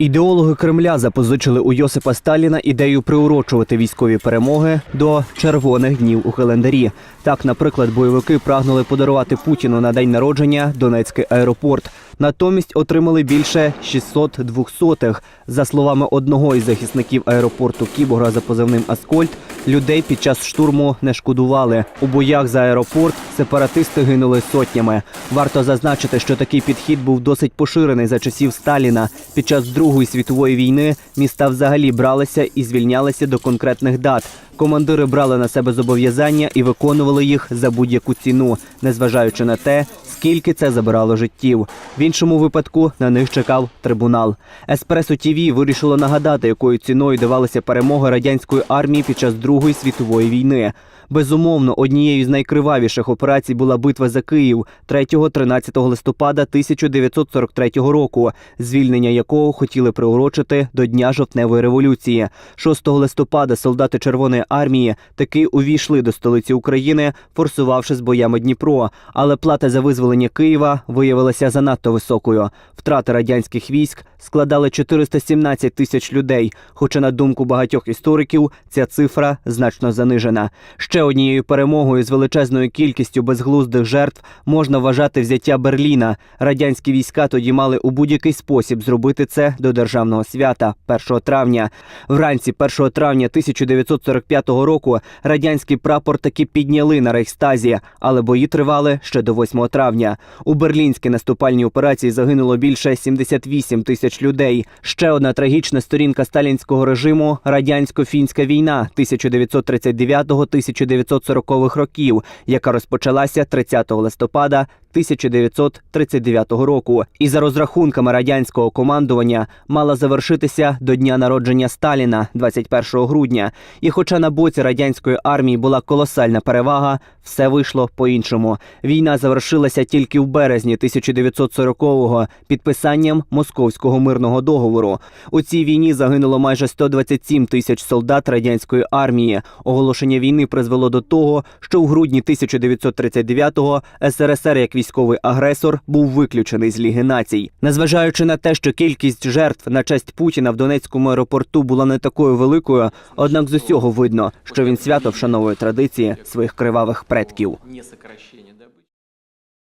Ідеологи Кремля запозичили у Йосипа Сталіна ідею приурочувати військові перемоги до червоних днів у календарі. Так, наприклад, бойовики прагнули подарувати Путіну на день народження Донецький аеропорт. Натомість отримали більше 600 двохсотих. За словами одного із захисників аеропорту Кібора за позивним Аскольд, людей під час штурму не шкодували. У боях за аеропорт сепаратисти гинули сотнями. Варто зазначити, що такий підхід був досить поширений за часів Сталіна. Під час Другої світової війни міста взагалі бралися і звільнялися до конкретних дат. Командири брали на себе зобов'язання і виконували їх за будь-яку ціну, незважаючи на те, скільки це забирало життів. В іншому випадку на них чекав трибунал. Еспресо ТІВІ вирішило нагадати, якою ціною давалися перемоги радянської армії під час Другої світової війни. Безумовно, однією з найкривавіших операцій була битва за Київ 3-13 листопада 1943 року, звільнення якого хотіли приурочити до Дня жовтневої революції. 6 листопада солдати Червоної армії таки увійшли до столиці України, форсувавши з боями Дніпро. Але плата за визволення Києва виявилася занадто високою. Втрати радянських військ складали 417 тисяч людей. Хоча, на думку багатьох істориків, ця цифра значно занижена. Ще однією перемогою з величезною кількістю безглуздих жертв можна вважати взяття Берліна. Радянські війська тоді мали у будь-який спосіб зробити це до державного свята 1 травня. Вранці 1 травня 1945 року радянський прапор таки підняли на Рейхстазі, але бої тривали ще до 8 травня. У берлінській наступальній операції загинуло більше 78 тисяч людей. Ще одна трагічна сторінка сталінського режиму радянсько-фінська війна 1939-1940 років, яка розпочалася 30 листопада 1939 року, і за розрахунками радянського командування мала завершитися до дня народження Сталіна 21 грудня. І хоча на боці радянської армії була колосальна перевага, все вийшло по-іншому. Війна завершилася тільки в березні 1940-го підписанням Московського мирного договору. У цій війні загинуло майже 127 тисяч солдат радянської армії. Оголошення війни призвело до того, що у грудні 1939-го СРСР як військовий агресор був виключений з Ліги націй. Незважаючи на те, що кількість жертв на честь Путіна в Донецькому аеропорту була не такою великою, однак з усього видно, що він свято вшановує традиції своїх кривавих предків.